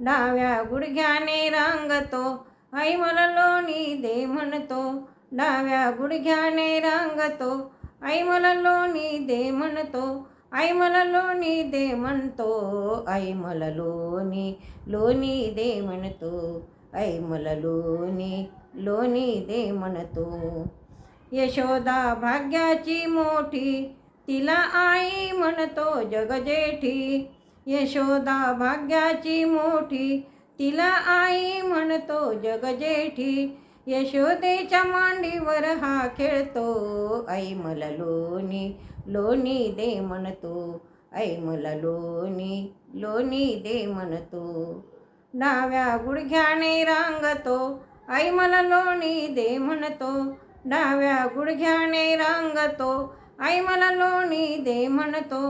डाव्या गुडघ्याने रांगतो. आई मला लोणी दे म्हणतो. डाव्या गुडघ्याने रांगतो. आई मला लोणी दे म्हणतो. आई मला लोणी दे म्हणतो. आई मला लोणी लोणी दे म्हणतो. आई मला लोणी लोणी दे म्हणतो. यशोदा भाग्याची मोठी तिला आई म्हणतो जगजेठी यशोदा भाग्याची मोठी तिला आई म्हणतो जगजेठी यशोदेच्या मांडीवर हा खेळतो आई मला लोणी लोणी दे म्हणतो आई मला लोणी लोणी दे म्हणतो. डाव्या गुडघ्याने रांगतो आई मला लोणी दे म्हणतो. डाव्या गुडघ्याने रांगतो आई मला लोणी दे म्हणतो.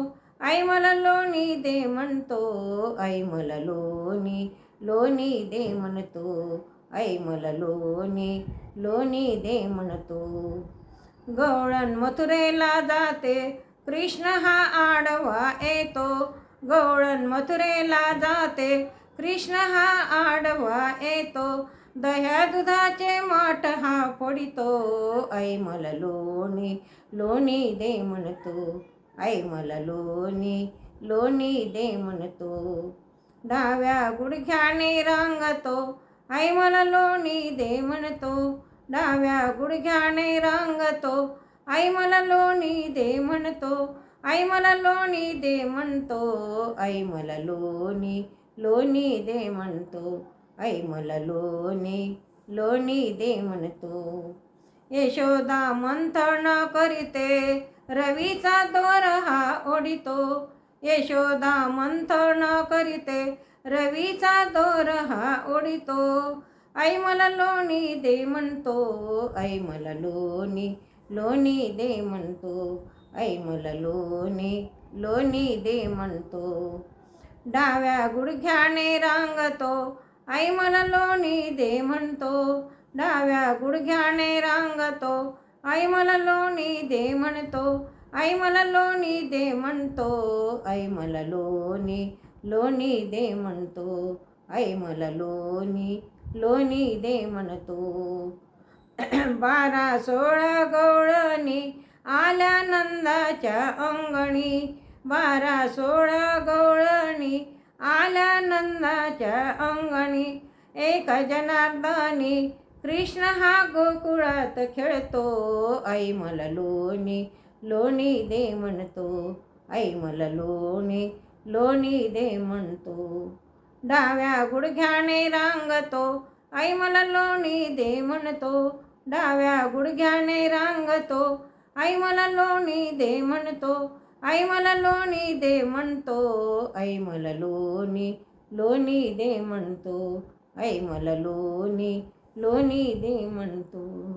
आई मला लोणी दे म्हणतो आई मला लोणी लोणी दे म्हणतो आई मला लोणी लोणी दे म्हणतो. गवळण मथुरेला जाते कृष्ण हा आडवा येतो. गवळण मथुरेला जाते कृष्ण हा आडवा येतो. दह्या दुधाचे माठ हा फोडितो आई मला लोणी लोणी दे म्हणतो. आई मला लोणी लोणी दे म्हणतो. डाव्या गुडघ्याने रांगतो. आई मला लोणी दे म्हणतो. डाव्या गुडघ्याने रांगतो. आई मला लोणी दे म्हणतो. आई मला लोणी दे म्हणतो. आई मला लोणी लोणी दे म्हणतो. आई मला लोणी लोणी दे म्हणतो. यशोदा मंथन करीते. रवीचा दोर हा ओढितो. यशोदा मंथन करीते. रवीचा दोर हा ओढितो. आई मला लोणी दे म्हणतो. आई मला लोणी लोणी दे म्हणतो. आई मला लोणी लोणी दे म्हणतो. डाव्या गुडघ्याने रांगतो. आई मला लोणी दे म्हणतो. डाव्या गुडघ्याने रांगतो. आई मला लोणी दे म्हणतो. आई मला लोणी दे म्हणतो. आई मला लोणी लोणी दे म्हणतो. आई मला लोणी लोणी दे म्हणतो. बारा सोळा गवळणी आल्या नंदाच्या अंगणी. बारा सोळा गवळणी आल्या नंदाच्या अंगणी. एक जनार्दनी कृष्ण हा गोकुळात खेळतो आई मला लोणी लोणी दे म्हणतो आई मला लोणी लोणी दे म्हणतो डाव्या गुडघ्याने रांगतो आई मला लोणी दे म्हणतो डाव्या गुडघ्याने रांगतो आई मला लोणी दे म्हणतो आई मला लोणी दे म्हणतो आई मला लोणी लोणी दे म्हणतो आई मला लोणी लोणी दे म्हणतो